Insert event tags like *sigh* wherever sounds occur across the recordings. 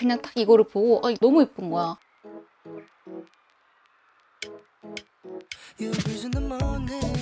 그냥 딱 이거를 보고 아, 너무 예쁜 거야. Morning.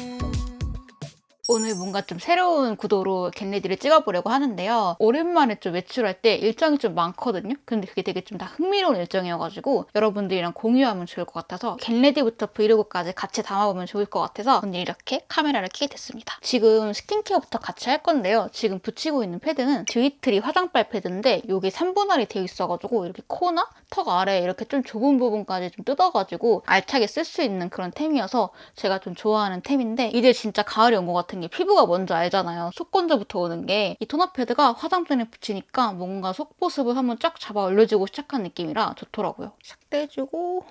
오늘 뭔가 좀 새로운 구도로 겟레디를 찍어보려고 하는데요. 오랜만에 좀 외출할 때 일정이 좀 많거든요. 근데 그게 되게 좀 다 흥미로운 일정이어가지고 여러분들이랑 공유하면 좋을 것 같아서 겟레디부터 브이로그까지 같이 담아보면 좋을 것 같아서 오늘 이렇게 카메라를 켜게 됐습니다. 지금 스킨케어부터 같이 할 건데요. 지금 붙이고 있는 패드는 듀이트리 화장빨 패드인데 여기 3분할이 되어 있어가지고 이렇게 코나 턱 아래 이렇게 좀 좁은 부분까지 좀 뜯어가지고 알차게 쓸 수 있는 그런 템이어서 제가 좀 좋아하는 템인데 이제 진짜 가을이 온 것 같은 게 피부가 먼저 알잖아요. 속건조부터 오는 게 이 토너 패드가 화장품에 붙이니까 뭔가 속보습을 한번 쫙 잡아 올려주고 시작한 느낌이라 좋더라고요. 싹 떼주고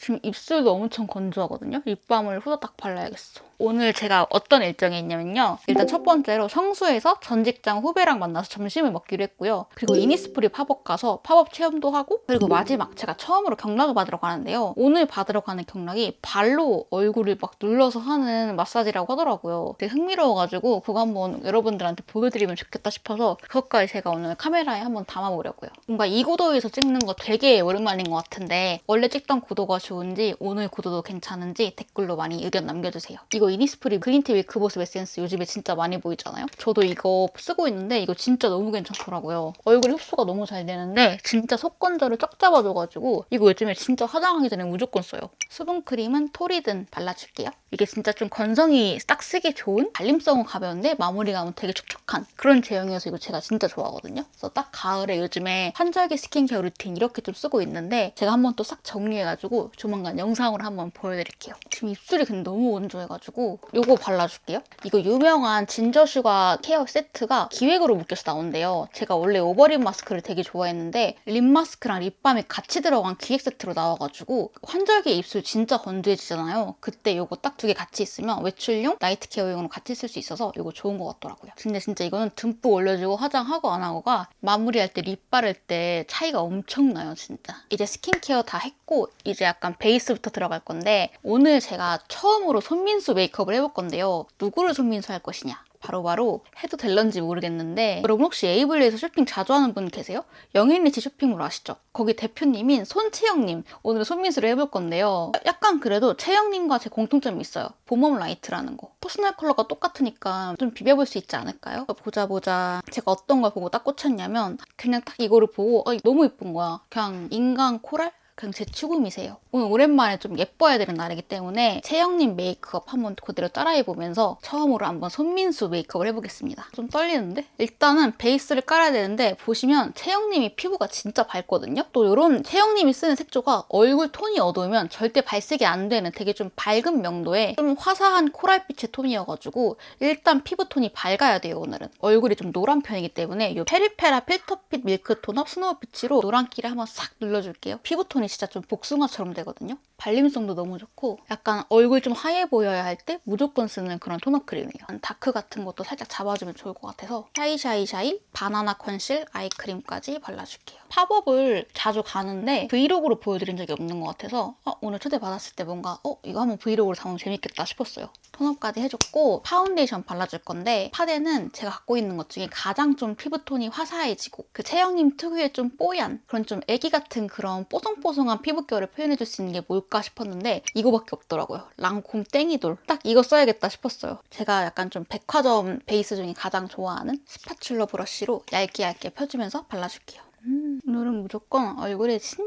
지금 입술도 엄청 건조하거든요. 립밤을 후다닥 발라야겠어. 오늘 제가 어떤 일정이 있냐면요. 일단 첫 번째로 성수에서 전 직장 후배랑 만나서 점심을 먹기로 했고요. 그리고 이니스프리 팝업 가서 팝업 체험도 하고 그리고 마지막 제가 처음으로 경락을 받으러 가는데요. 오늘 받으러 가는 경락이 발로 얼굴을 막 눌러서 하는 마사지라고 하더라고요. 되게 흥미로워가지고 그거 한번 여러분들한테 보여드리면 좋겠다 싶어서 그것까지 제가 오늘 카메라에 한번 담아보려고요. 뭔가 이 구도에서 찍는 거 되게 오랜만인 것 같은데 원래 찍던 구도가 좋은지 오늘 구도도 괜찮은지 댓글로 많이 의견 남겨주세요. 이거 이니스프리 그린티 윌크보습 에센스 요즘에 진짜 많이 보이잖아요. 저도 이거 쓰고 있는데 이거 진짜 너무 괜찮더라고요. 얼굴 흡수가 너무 잘 되는데 진짜 속건조를 쫙 잡아줘가지고 이거 요즘에 진짜 화장하기 전에 무조건 써요. 수분크림은 토리든 발라줄게요. 이게 진짜 좀 건성이 딱 쓰기 좋은 발림성은 가벼운데 마무리감은 되게 촉촉한 그런 제형이어서 이거 제가 진짜 좋아하거든요. 그래서 딱 가을에 요즘에 환절기 스킨케어 루틴 이렇게 좀 쓰고 있는데 제가 한번 또 싹 정리해가지고 조만간 영상으로 한번 보여드릴게요. 지금 입술이 근데 너무 건조해가지고 요거 발라줄게요. 이거 유명한 진저슈가 케어 세트가 기획으로 묶여서 나온대요. 제가 원래 오버립 마스크를 되게 좋아했는데 립 마스크랑 립밤이 같이 들어간 기획 세트로 나와가지고 환절기 입술 진짜 건조해지잖아요. 그때 요거 딱 두 개 같이 있으면 외출용, 나이트 케어용으로 같이 쓸 수 있어서 이거 좋은 것 같더라고요. 근데 진짜 이거는 듬뿍 올려주고 화장하고 안 하고가 마무리할 때 립 바를 때 차이가 엄청나요, 진짜. 이제 스킨케어 다 했고 이제 약간 베이스부터 들어갈 건데 오늘 제가 처음으로 손민수 메이크업을 해볼 건데요. 누구를 손민수 할 것이냐? 바로 바로 해도 될런지 모르겠는데 여러분 혹시 에이블리에서 쇼핑 자주 하는 분 계세요? 영일리치 쇼핑몰 아시죠? 거기 대표님인 손채영님 오늘 손민수를 해볼 건데요. 약간 그래도 채영님과 제 공통점이 있어요. 봄웜 라이트라는 거. 퍼스널 컬러가 똑같으니까 좀 비벼볼 수 있지 않을까요? 보자 보자 제가 어떤 걸 보고 딱 꽂혔냐면 그냥 딱 이거를 보고 어, 너무 예쁜 거야. 그냥 인간 코랄? 그냥 제 추구미세요. 오늘 오랜만에 좀 예뻐야 되는 날이기 때문에 채영님 메이크업 한번 그대로 따라해보면서 처음으로 한번 손민수 메이크업을 해보겠습니다. 좀 떨리는데? 일단은 베이스를 깔아야 되는데 보시면 채영님이 피부가 진짜 밝거든요? 또 이런 채영님이 쓰는 색조가 얼굴 톤이 어두우면 절대 발색이 안 되는 되게 좀 밝은 명도의 좀 화사한 코랄빛의 톤이어가지고 일단 피부톤이 밝아야 돼요 오늘은. 얼굴이 좀 노란 편이기 때문에 이 페리페라 필터핏 밀크 톤업 스노우 피치로 노란기를 한번 싹 눌러줄게요. 피부톤이 진짜 좀 복숭아처럼 되거든요. 발림성도 너무 좋고 약간 얼굴 좀 하얘 보여야 할 때 무조건 쓰는 그런 톤업 크림이에요. 다크 같은 것도 살짝 잡아주면 좋을 것 같아서 샤이샤이샤이 바나나 컨실 아이크림까지 발라줄게요. 팝업을 자주 가는데 브이로그로 보여드린 적이 없는 것 같아서 어, 오늘 초대받았을 때 뭔가 어 이거 한번 브이로그로 담으면 재밌겠다 싶었어요. 톤업까지 해줬고 파운데이션 발라줄 건데 파데는 제가 갖고 있는 것 중에 가장 좀 피부톤이 화사해지고 그 채영님 특유의 좀 뽀얀 그런 좀 애기 같은 그런 뽀송뽀송 한 피부결을 표현해줄 수 있는 게 뭘까 싶었는데 이거밖에 없더라고요. 랑콤 땡이돌 딱 이거 써야겠다 싶었어요. 제가 약간 좀 백화점 베이스 중에 가장 좋아하는 스파츌러 브러쉬로 얇게 얇게 펴주면서 발라줄게요. 음, 오늘은 무조건 얼굴에 진짜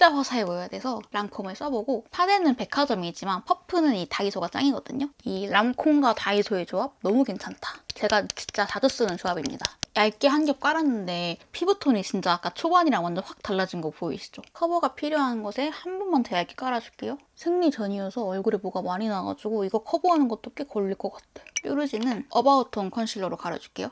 진짜 화사해 보여야 돼서 랑콤을 써보고 파데는 백화점이지만 퍼프는 이 다이소가 짱이거든요. 이 랑콤과 다이소의 조합 너무 괜찮다. 제가 진짜 자주 쓰는 조합입니다. 얇게 한 겹 깔았는데 피부톤이 진짜 아까 초반이랑 완전 확 달라진 거 보이시죠? 커버가 필요한 것에 한 번만 더 얇게 깔아줄게요. 생리 전이어서 얼굴에 뭐가 많이 나가지고 이거 커버하는 것도 꽤 걸릴 것 같아. 뾰루지는 어바웃톤 컨실러로 가려줄게요.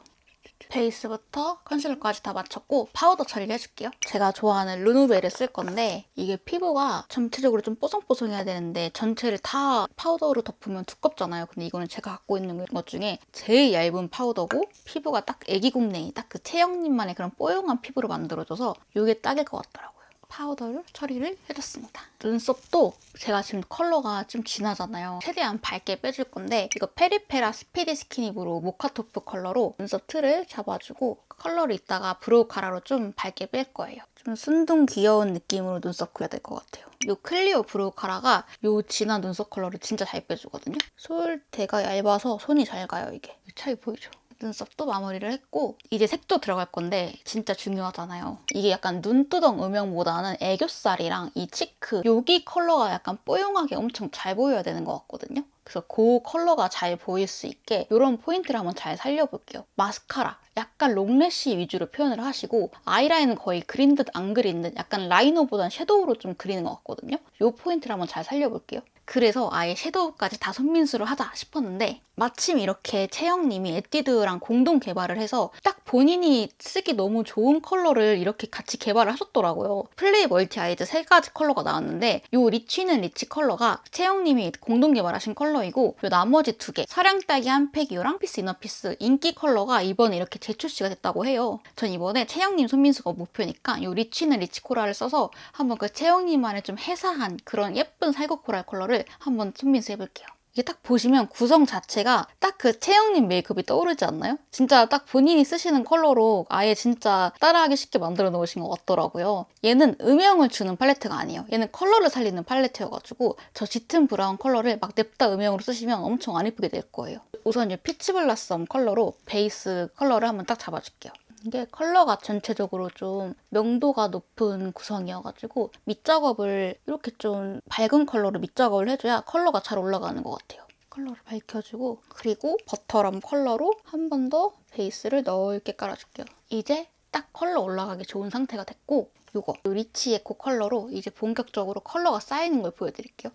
베이스부터 컨실러까지 다 마쳤고 파우더 처리를 해줄게요. 제가 좋아하는 르누벨을 쓸 건데 이게 피부가 전체적으로 좀 뽀송뽀송해야 되는데 전체를 다 파우더로 덮으면 두껍잖아요. 근데 이거는 제가 갖고 있는 것 중에 제일 얇은 파우더고 피부가 딱 애기국냉이 딱 그 채영님만의 그런 뽀용한 피부로 만들어줘서 이게 딱일 것 같더라고요. 파우더를 처리를 해줬습니다. 눈썹도 제가 지금 컬러가 좀 진하잖아요. 최대한 밝게 빼줄 건데 이거 페리페라 스피디 스키니브로 모카토프 컬러로 눈썹 틀을 잡아주고 컬러를 이따가 브로우 카라로 좀 밝게 뺄 거예요. 좀 순둥 귀여운 느낌으로 눈썹 그려야 될 것 같아요. 이 클리오 브로우 카라가 이 진한 눈썹 컬러를 진짜 잘 빼주거든요. 솔대가 얇아서 손이 잘 가요, 이게. 이 차이 보이죠? 눈썹도 마무리를 했고 이제 색도 들어갈 건데 진짜 중요하잖아요. 이게 약간 눈두덩 음영보다는 애교살이랑 이 치크 여기 컬러가 약간 뽀용하게 엄청 잘 보여야 되는 것 같거든요. 그래서 그 컬러가 잘 보일 수 있게 이런 포인트를 한번 잘 살려볼게요. 마스카라 약간 롱래쉬 위주로 표현을 하시고 아이라인은 거의 그린 듯 안 그린 듯 약간 라이너보다는 섀도우로 좀 그리는 것 같거든요. 이 포인트를 한번 잘 살려볼게요. 그래서 아예 섀도우까지 다 손민수로 하자 싶었는데 마침 이렇게 채영님이 에뛰드랑 공동 개발을 해서 딱 본인이 쓰기 너무 좋은 컬러를 이렇게 같이 개발을 하셨더라고요. 플레이 멀티 아이즈 세 가지 컬러가 나왔는데 이 리치는 리치 컬러가 채영님이 공동 개발하신 컬러이고 이 나머지 두 개 사량 딸기 한 팩이랑 피스 이너 피스 인기 컬러가 이번에 이렇게 재출시가 됐다고 해요. 전 이번에 채영님 손민수가 목표니까 이 리치는 리치 코랄을 써서 한번 그 채영님만의 좀 해사한 그런 예쁜 살구 코랄 컬러를 한번 손민수 해볼게요. 이게 딱 보시면 구성 자체가 딱 그 채영님 메이크업이 떠오르지 않나요? 진짜 딱 본인이 쓰시는 컬러로 아예 진짜 따라하기 쉽게 만들어 놓으신 것 같더라고요. 얘는 음영을 주는 팔레트가 아니에요. 얘는 컬러를 살리는 팔레트여가지고 저 짙은 브라운 컬러를 막 냅다 음영으로 쓰시면 엄청 안 예쁘게 될 거예요. 우선 이 피치 블라썸 컬러로 베이스 컬러를 한번 딱 잡아줄게요. 이게 컬러가 전체적으로 좀 명도가 높은 구성이어가지고 밑작업을 이렇게 좀 밝은 컬러로 밑작업을 해줘야 컬러가 잘 올라가는 것 같아요. 컬러를 밝혀주고 그리고 버터럼 컬러로 한 번 더 베이스를 넓게 깔아줄게요. 이제 딱 컬러 올라가기 좋은 상태가 됐고 이거 리치 에코 컬러로 이제 본격적으로 컬러가 쌓이는 걸 보여드릴게요.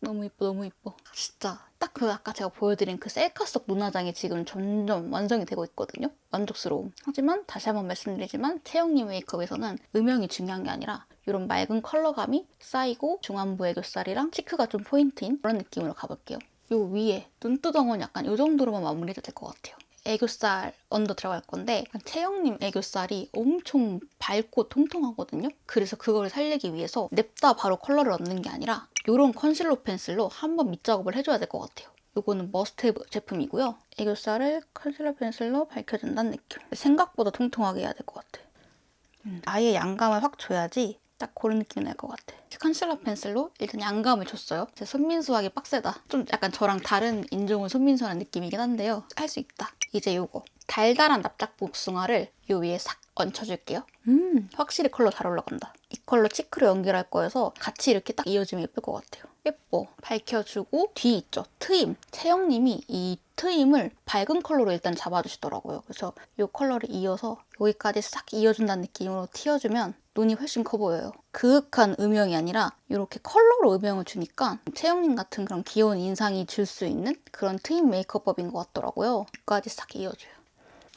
차, 너무 이뻐 너무 이뻐. 진짜. 딱 그 아까 제가 보여드린 그 셀카 속 눈화장이 지금 점점 완성이 되고 있거든요. 만족스러움. 하지만 다시 한번 말씀드리지만 채영님 메이크업에서는 음영이 중요한 게 아니라 이런 맑은 컬러감이 쌓이고 중안부 애교살이랑 치크가 좀 포인트인 그런 느낌으로 가볼게요. 요 위에 눈두덩은 약간 이 정도로만 마무리해도 될 것 같아요. 애교살 언더 들어갈 건데 채영님 애교살이 엄청 밝고 통통하거든요. 그래서 그걸 살리기 위해서 냅다 바로 컬러를 얻는 게 아니라 이런 컨실러 펜슬로 한번 밑작업을 해줘야 될 것 같아요. 이거는 머스트헤브 제품이고요. 애교살을 컨실러 펜슬로 밝혀준다는 느낌. 생각보다 통통하게 해야 될 것 같아. 음, 아예 양감을 확 줘야지 딱 그런 느낌이 날 것 같아. 컨실러 펜슬로 일단 양감을 줬어요. 제 손민수하기 빡세다. 좀 약간 저랑 다른 인종을 손민수하는 느낌이긴 한데요. 할 수 있다. 이제 요거 달달한 납작 복숭아를 요 위에 싹 얹혀줄게요. 음, 확실히 컬러 잘 올라간다. 이 컬러 치크로 연결할 거여서 같이 이렇게 딱 이어지면 예쁠 것 같아요. 예뻐. 밝혀주고 뒤 있죠. 트임. 채영님이 이 트임을 밝은 컬러로 일단 잡아주시더라고요. 그래서 이 컬러를 이어서 여기까지 싹 이어준다는 느낌으로 튀어주면 눈이 훨씬 커 보여요. 그윽한 음영이 아니라 이렇게 컬러로 음영을 주니까 채영님 같은 그런 귀여운 인상이 줄 수 있는 그런 트임 메이크업법인 것 같더라고요. 여기까지 싹 이어줘요.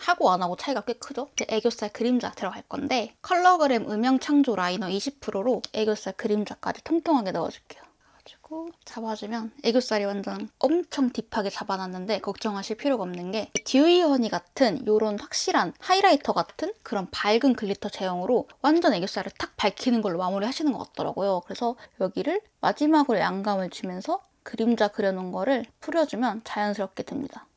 하고 안 하고 차이가 꽤 크죠? 애교살 그림자 들어갈 건데 컬러그램 음영 창조 라이너 20%로 애교살 그림자까지 통통하게 넣어줄게요. 가지고 잡아주면 애교살이 완전 엄청 딥하게 잡아놨는데 걱정하실 필요가 없는 게 듀이 허니 같은 이런 확실한 하이라이터 같은 그런 밝은 글리터 제형으로 완전 애교살을 탁 밝히는 걸로 마무리 하시는 것 같더라고요. 그래서 여기를 마지막으로 양감을 주면서 그림자 그려놓은 거를 풀어주면 자연스럽게 됩니다.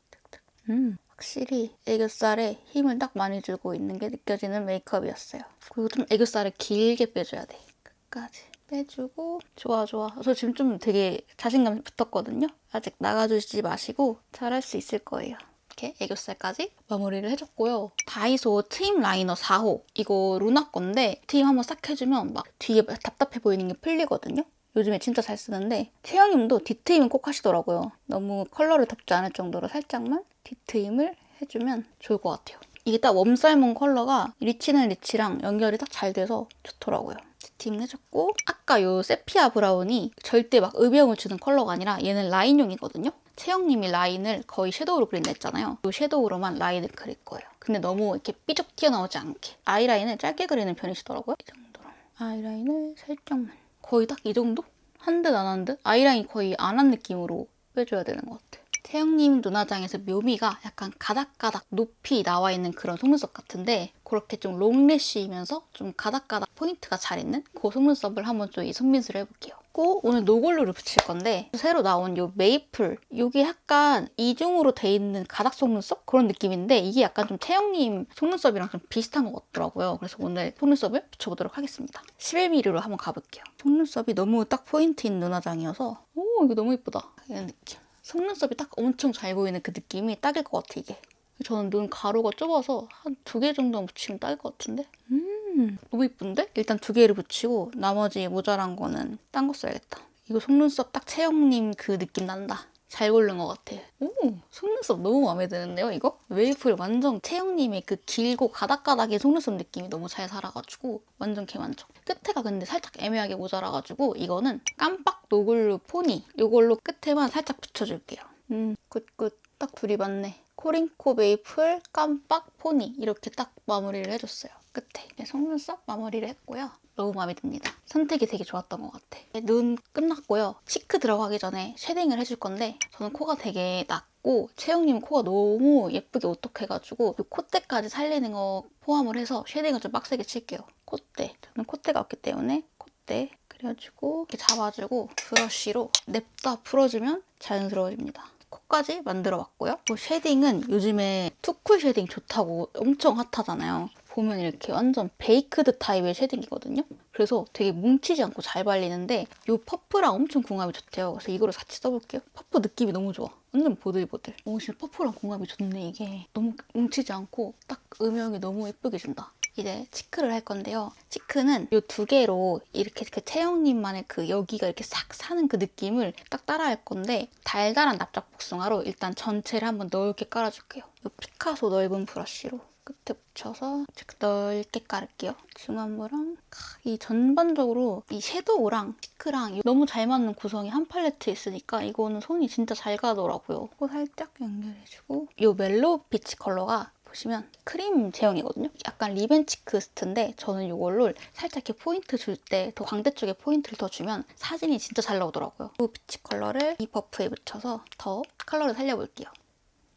음. 확실히 애교살에 힘을 딱 많이 주고 있는 게 느껴지는 메이크업이었어요. 그리고 좀 애교살을 길게 빼줘야 돼. 끝까지 빼주고 좋아 좋아. 저 지금 좀 되게 자신감 붙었거든요. 아직 나가주지 마시고 잘할 수 있을 거예요. 이렇게 애교살까지 마무리를 해줬고요. 다이소 트임 라이너 4호 이거 루나 건데 트임 한번 싹 해주면 막 뒤에 답답해 보이는 게 풀리거든요. 요즘에 진짜 잘 쓰는데 채영님도 뒷트임은 꼭 하시더라고요. 너무 컬러를 덮지 않을 정도로 살짝만 뒷트임을 해주면 좋을 것 같아요. 이게 딱 웜살몬 컬러가 리치는 리치랑 연결이 딱 잘 돼서 좋더라고요. 뒷트임 해줬고 아까 요 세피아 브라운이 절대 막 음영을 주는 컬러가 아니라 얘는 라인용이거든요. 채영님이 라인을 거의 섀도우로 그린다 했잖아요. 이 섀도우로만 라인을 그릴 거예요. 근데 너무 이렇게 삐죽 튀어나오지 않게 아이라인을 짧게 그리는 편이시더라고요. 이 정도로 아이라인을 살짝만 거의 딱 이 정도? 한 듯 안 한 듯? 아이라인 거의 안 한 느낌으로 빼줘야 되는 것 같아. 태영님 눈화장에서 묘미가 약간 가닥가닥 높이 나와 있는 그런 속눈썹 같은데 그렇게 좀 롱래쉬이면서 좀 가닥가닥 포인트가 잘 있는 그 속눈썹을 한번 좀이 속민수를 해볼게요. 고 오늘 노골루를 붙일 건데 새로 나온 요 메이플 요게 약간 이중으로 돼 있는 가닥 속눈썹 그런 느낌인데 이게 약간 좀 태영님 속눈썹이랑 좀 비슷한 것 같더라고요. 그래서 오늘 속눈썹을 붙여보도록 하겠습니다. 11mm로 한번 가볼게요. 속눈썹이 너무 딱 포인트인 눈화장이어서 오 이거 너무 예쁘다 이런 느낌. 속눈썹이 딱 엄청 잘 보이는 그 느낌이 딱일 것 같아 이게. 저는 눈 가루가 좁아서 한 두 개 정도 붙이면 딱일 것 같은데? 음, 너무 이쁜데? 일단 두 개를 붙이고 나머지 모자란 거는 딴 거 써야겠다. 이거 속눈썹 딱 채영님 그 느낌 난다. 잘 고른 것 같아. 오, 속눈썹 너무 마음에 드는데요, 이거? 웨이플 완전 채영님의 그 길고 가닥가닥의 속눈썹 느낌이 너무 잘 살아가지고 완전 개만족. 끝에가 근데 살짝 애매하게 모자라가지고 이거는 깜빡 노글루 포니 이걸로 끝에만 살짝 붙여줄게요. 음, 굿굿. 딱 둘이 맞네. 코링코 메이플 깜빡 포니 이렇게 딱 마무리를 해줬어요. 끝에 네, 속눈썹 마무리를 했고요. 너무 마음에 듭니다. 선택이 되게 좋았던 것 같아. 눈 끝났고요. 치크 들어가기 전에 쉐딩을 해줄 건데 저는 코가 되게 낮고 채영님 코가 너무 예쁘게 오똑해가지고 이 콧대까지 살리는 거 포함을 해서 쉐딩을 좀 빡세게 칠게요. 콧대. 저는 콧대가 없기 때문에 콧대 그래가지고 이렇게 잡아주고 브러쉬로 냅다 풀어주면 자연스러워집니다. 코까지 만들어 봤고요. 그 쉐딩은 요즘에 투쿨 쉐딩 좋다고 엄청 핫하잖아요. 보면 이렇게 완전 베이크드 타입의 쉐딩이거든요. 그래서 되게 뭉치지 않고 잘 발리는데 이 퍼프랑 엄청 궁합이 좋대요. 그래서 이거를 같이 써볼게요. 퍼프 느낌이 너무 좋아. 완전 보들보들. 오, 진짜 퍼프랑 궁합이 좋네, 이게. 너무 뭉치지 않고 딱 음영이 너무 예쁘게 준다. 이제 치크를 할 건데요. 치크는 이 두 개로 이렇게 그 채영님만의 그 여기가 이렇게 싹 사는 그 느낌을 딱 따라할 건데 달달한 납작 복숭아로 일단 전체를 한번 넓게 깔아줄게요. 이 피카소 넓은 브러쉬로 끝에 붙여서 넓게 깔을게요. 중안부랑 이 전반적으로 이 섀도우랑 치크랑 너무 잘 맞는 구성이 한 팔레트에 있으니까 이거는 손이 진짜 잘 가더라고요. 코 살짝 연결해주고 이 멜로우 피치 컬러가 보시면 크림 제형이거든요. 약간 리벤치크 스트인데 저는 이걸로 살짝 이렇게 포인트 줄 때 더 광대 쪽에 포인트를 더 주면 사진이 진짜 잘 나오더라고요. 이 피치 컬러를 이 버프에 묻혀서 더 컬러를 살려볼게요.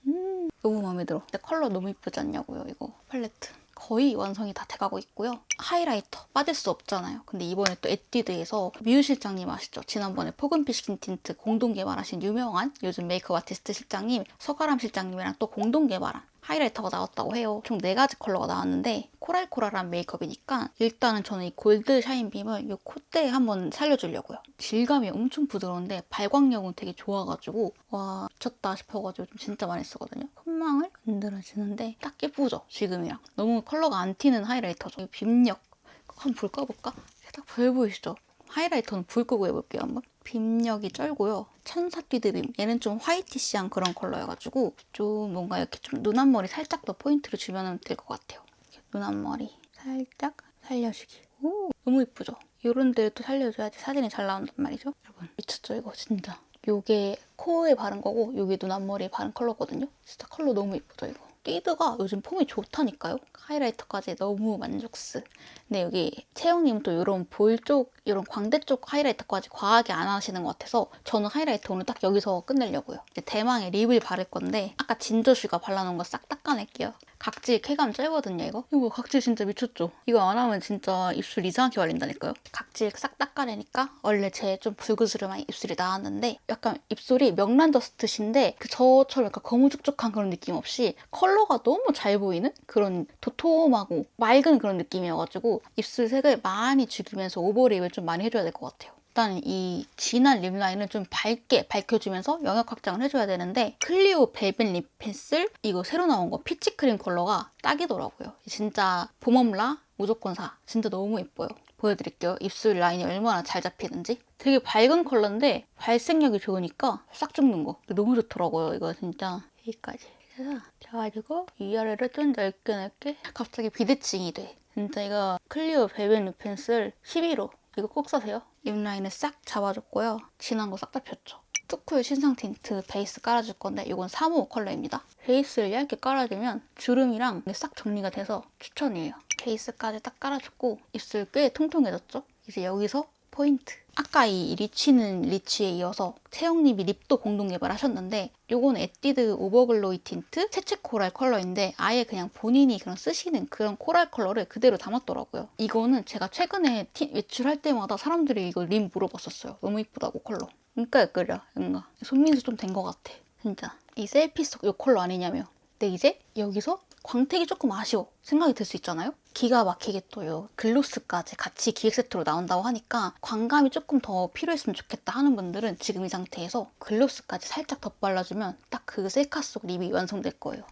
음, 너무 마음에 들어. 근데 컬러 너무 이쁘지 않냐고요, 이거 팔레트. 거의 완성이 다 돼가고 있고요. 하이라이터 빠질 수 없잖아요. 근데 이번에 또 에뛰드에서 미유 실장님 아시죠? 지난번에 포근피 스킨 틴트 공동 개발하신 유명한 요즘 메이크업 아티스트 실장님 서가람 실장님이랑 또 공동 개발한 하이라이터가 나왔다고 해요. 총 4가지 컬러가 나왔는데 코랄코랄한 메이크업이니까 일단은 저는 이 골드 샤인빔을 이 콧대에 한번 살려주려고요. 질감이 엄청 부드러운데 발광력은 되게 좋아가지고 와 미쳤다 싶어가지고 좀 진짜 많이 쓰거든요. 콧망을 만들어주는데 딱 예쁘죠? 지금이랑. 너무 컬러가 안 튀는 하이라이터죠. 이 빔력 한번 불 꺼볼까? 딱 보여 보이시죠? 하이라이터는 불 끄고 해볼게요 한번. 빔력이 쩔고요. 천사 띠드빔. 얘는 좀 화이티시한 그런 컬러여가지고 좀 뭔가 이렇게 좀 눈 앞머리 살짝 더 포인트를 주면 될 것 같아요. 이렇게 눈 앞머리 살짝 살려주기. 오 너무 예쁘죠? 이런 데를 또 살려줘야지 사진이 잘 나온단 말이죠. 여러분 미쳤죠 이거 진짜. 요게 코에 바른 거고 요게 눈 앞머리에 바른 컬러거든요. 진짜 컬러 너무 예쁘죠 이거. 띠드가 요즘 폼이 좋다니까요. 하이라이터까지 너무 만족스. 근데 여기 채영님은 또 이런 볼 쪽, 이런 광대 쪽 하이라이터까지 과하게 안 하시는 것 같아서 저는 하이라이터 오늘 딱 여기서 끝내려고요. 대망의 립을 바를 건데 아까 진저슈가 발라놓은 거 싹 닦아낼게요. 각질 쾌감 쩔거든요 이거. 이거 각질 진짜 미쳤죠? 이거 안 하면 진짜 입술 이상하게 발린다니까요. 각질 싹 닦아내니까 원래 제 좀 불그스름한 입술이 나왔는데 약간 입술이 명란더스트신데 그 저처럼 약간 거무죽죽한 그런 느낌 없이 컬러가 너무 잘 보이는 그런 도톰하고 맑은 그런 느낌이어가지고 입술 색을 많이 죽이면서 오버립을 좀 많이 해줘야 될 것 같아요. 일단 이 진한 립 라인을 좀 밝게 밝혀주면서 영역 확장을 해줘야 되는데 클리오 벨벳 립 펜슬 이거 새로 나온 거 피치 크림 컬러가 딱이더라고요. 진짜 봄엄라 무조건 사. 진짜 너무 예뻐요. 보여드릴게요. 입술 라인이 얼마나 잘 잡히는지. 되게 밝은 컬러인데 발색력이 좋으니까 싹 죽는 거. 너무 좋더라고요. 이거 진짜 여기까지. 그래서 잡아주고 위아래를 좀 넓게 넓게 갑자기 비대칭이 돼. 진짜 이거 클리오 벨벳 립 펜슬 11호. 이거 꼭 사세요. 립 라인을 싹 잡아줬고요. 진한 거 싹 다 폈죠. 투쿨 신상 틴트 베이스 깔아줄 건데 이건 3호 컬러입니다. 베이스를 얇게 깔아주면 주름이랑 싹 정리가 돼서 추천이에요. 베이스까지 딱 깔아줬고 입술 꽤 통통해졌죠? 이제 여기서 포인트. 아까 이 리치는 리치에 이어서 채영님이 립도 공동 개발하셨는데 요건 에뛰드 오버글로이 틴트 채채 코랄 컬러인데 아예 그냥 본인이 그런 쓰시는 그런 코랄 컬러를 그대로 담았더라고요. 이거는 제가 최근에 티- 외출할 때마다 사람들이 이거 립 물어봤었어요. 너무 이쁘다고 컬러. 그러니까 끄려 뭔가 손민수 좀 된 것 같아. 진짜 이 셀피 속 요 컬러 아니냐며. 근데 이제 여기서 광택이 조금 아쉬워 생각이 들 수 있잖아요. 기가 막히게 또요 글로스까지 같이 기획 세트로 나온다고 하니까 광감이 조금 더 필요했으면 좋겠다 하는 분들은 지금 이 상태에서 글로스까지 살짝 덧발라주면 딱 그 셀카 속 립이 완성될 거예요.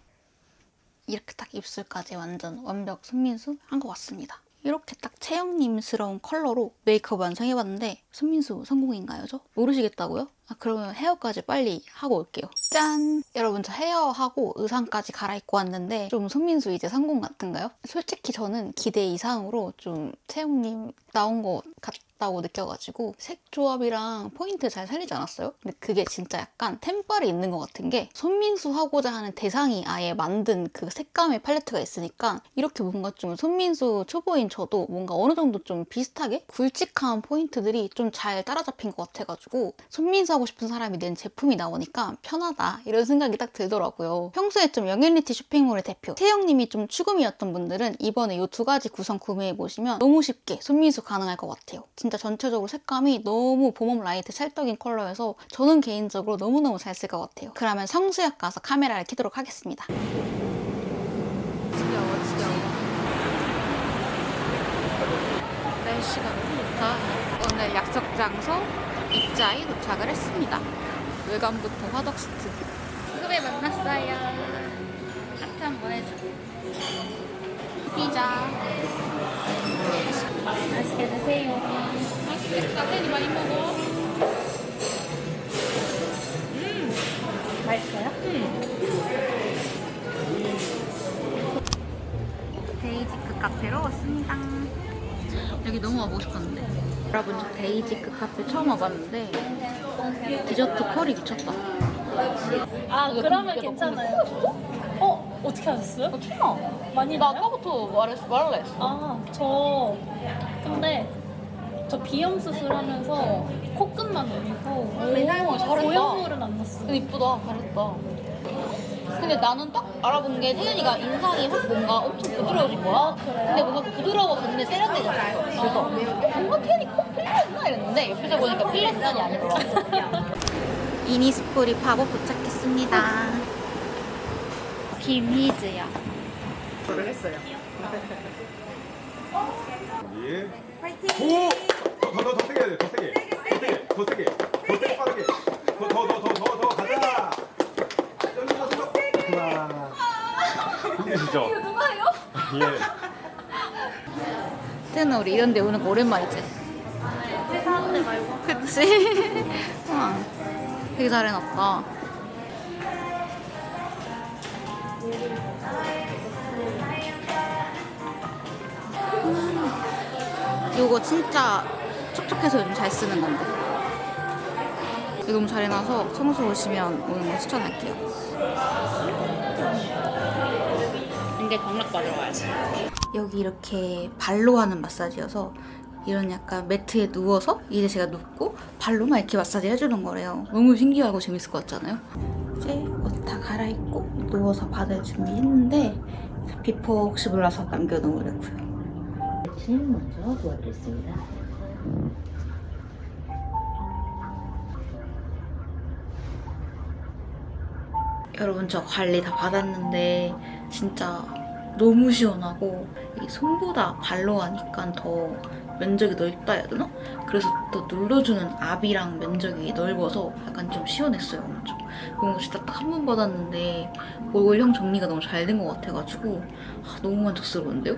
이렇게 딱 입술까지 완전 완벽 손민수 한 것 같습니다. 이렇게 딱 채영님스러운 컬러로 메이크업 완성해봤는데 손민수 성공인가요, 저? 모르시겠다고요? 아, 그러면 헤어까지 빨리 하고 올게요. 짠! 여러분 저 헤어하고 의상까지 갈아입고 왔는데 좀 손민수 이제 성공 같은가요? 솔직히 저는 기대 이상으로 좀 채영님 나온 것 같 다고 느껴가지고 색 조합이랑 포인트 잘 살리지 않았어요? 근데 그게 진짜 약간 템빨이 있는 것 같은 게 손민수 하고자 하는 대상이 아예 만든 그 색감의 팔레트가 있으니까 이렇게 뭔가 좀 손민수 초보인 저도 뭔가 어느 정도 좀 비슷하게 굵직한 포인트들이 좀 잘 따라잡힌 것 같아가지고 손민수 하고 싶은 사람이 낸 제품이 나오니까 편하다 이런 생각이 딱 들더라고요. 평소에 좀 영앤리티 쇼핑몰의 대표 태영님이 좀 추금이었던 분들은 이번에 이 두 가지 구성 구매해 보시면 너무 쉽게 손민수 가능할 것 같아요. 진짜 전체적으로 색감이 너무 봄웜 라이트 찰떡인 컬러여서 저는 개인적으로 너무너무 잘 쓸 것 같아요. 그러면 성수역 가서 카메라를 켜도록 하겠습니다. 지겨워 지겨워. 날씨가 너무 좋다. 오늘 약속 장소 입자에 도착을 했습니다. 외관부터 화덕스트. 구급에 만났어요. 하트 한번 해줘. 피자. 맛있게 드세요. 맛있겠다. 혜리 많이 먹어. 맛있어요? 데이지크 카페로 왔습니다. 여기 너무 와보고 싶었는데. 여러분, 저 데이지크 카페 처음 와봤는데, 디저트 컬이 미쳤다. 아 그러면 괜찮아요. 어 어떻게 하셨어요? 어떻게 나? 많이 나 나요? 아까부터 말했, 말을 했어. 아 저 근데 저 비염 수술하면서 코끝만 올리고 오, 잘했다. 고형물은 안 났어요. 근데 이쁘다. 잘했다. 근데 나는 딱 알아본 게 태연이가 인상이 확 뭔가 엄청 부드러워진 거야. 근데 뭔가 부드러워졌는데 않았어. 그래서 뭔가 태연이 코 필러였나 이랬는데 옆에서 보니까 필러스전이 아니더라고. *laughs* 이니스프리 팝업 도착했습니다. 김희즈요. 예. 파이팅! 오! 더, 더, 더 세게 해야 돼. 더 세게. 더 세게. 더 세게. 더 세게 빠르게. 더, 더, 더, 더, 더, 더 가자. 더 세게. 하나. 힘드시죠? 이거 누가요? 예. 태연아 우리 이런 데 오는 거 오랜만이지? 회사할 때 말고 그치? *laughs* 와, 되게 잘 해놨다. 이거 진짜 촉촉해서 요즘 잘 쓰는 건데. 이거 너무 잘 해놔서 청소 오시면 오는 거 추천할게요. 이게 경락 받으러 가야지. 여기 이렇게 발로 하는 마사지여서 이런 약간 매트에 누워서 이제 제가 눕고 발로만 이렇게 마사지 해주는 거래요. 너무 신기하고 재밌을 것 같잖아요. 이제 옷 다 갈아입고 누워서 받을 준비했는데 비포 혹시 몰라서 남겨놓으려고요. 제일 먼저 도와드렸습니다. 여러분 저 관리 다 받았는데 진짜 너무 시원하고 이 손보다 발로 하니까 더 면적이 넓다 해야 되나? 그래서 또 눌러주는 압이랑 면적이 넓어서 약간 좀 시원했어요 엄청 이거 진짜 딱 한 번 받았는데 얼굴형 정리가 너무 잘 된 것 같아가지고 아, 너무 만족스러운데요?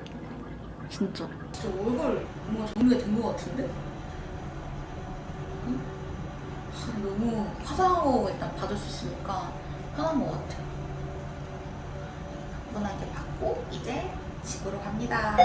진짜 진짜 얼굴 뭔가 정리가 된 것 같은데? 응? 아, 너무 화사하고 일단 받을 수 있으니까 편한 것 같아요. 무난하게 받고 이제 집으로 갑니다.